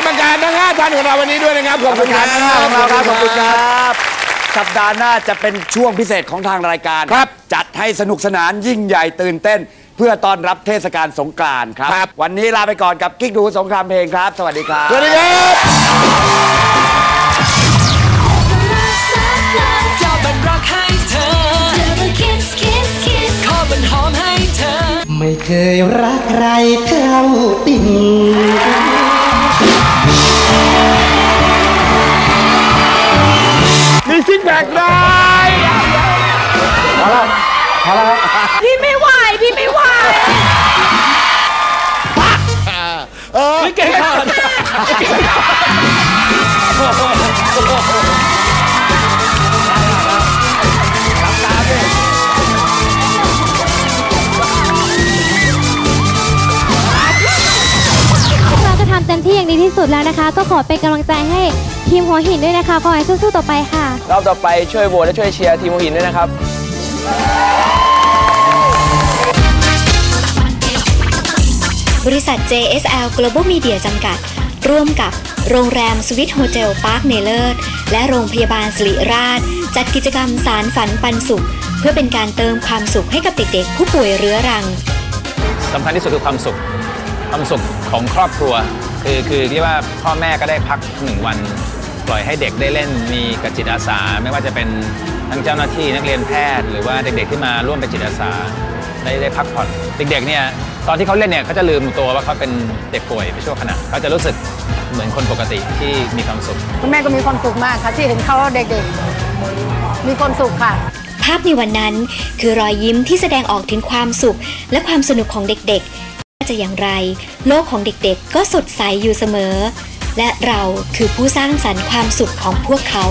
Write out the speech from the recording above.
รรมการทั้งห้าท่านของเราวันนี้ด้วยนะครับขอบคุณคการัรบหน้าของเราครับขอบคุณครับ สัปดาห์หน้าจะเป็นช่วงพิเศษของทางรายการครับ จัดให้สนุกสนานยิ่งใหญ่ตื่นเต้น เพื่อต้อนรับเทศกาลสงกรานต์ครับครับวันนี้ลาไปก่อนกับกิ๊กดูสงครามเพลงครับ สวัสดีครับ สวัสดีครับจะเป็นรักให้เธอ kiss kiss kiss ขอเป็นหอมให้เธอ ไม่เคยรักใครเท่าติ่ง ซิกแพคได้พี่ไม่ไหว พี่ไม่ไหวเก่งมากเรา ดีที่สุดแล้วนะคะ ก็ขอเป็นกำลังใจให้ทีมหัวหินด้วยนะคะขอให้สู้ๆต่อไปค่ะ รอบต่อไปช่วยโหวตและช่วยเชียร์ทีมหัวหินด้วยนะครับ บริษัท JSL Global Media จำกัด ร่วมกับโรงแรมสวิตโฮเทลพาร์คเนเลิศและโรงพยาบาลสิริราช จัดกิจกรรมสารฝันปันสุข เพื่อเป็นการเติมความสุขให้กับเด็กๆ ผู้ป่วยเรื้อรัง สำคัญที่สุดคือความสุข ความสุขของครอบครัว คือคือเรียกว่าพ่อแม่ก็ได้พักหนึ่งวัน ปล่อยให้เด็กได้เล่นมีกบจิตอาสา ไม่ว่าจะเป็นทั้งเจ้าหน้าที่นักเรียนแพทย์ หรือว่าเด็กๆที่มาร่วมเป็นจิตอาสาได้ได้พักผ่อนเด็กๆเนี่ยตอนที่เขาเล่นเนี่ยเขาจะลืมตัวว่าเขาเป็นเด็กป่วยไปชั่วขณะเขาจะรู้สึกเหมือนคนปกติที่มีความสุขคุณแม่ก็มีความสุขมากค่ะที่เห็นเขาเด็กๆ มีความสุขค่ะ ภาพในวันนั้นคือรอยยิ้มที่แสดงออกถึงความสุขและความสนุกของเด็กๆว่า จะอย่างไร โลกของเด็กๆก็สดใสอยู่เสมอ และเราคือผู้สร้างสรรค์ความสุขของพวกเขา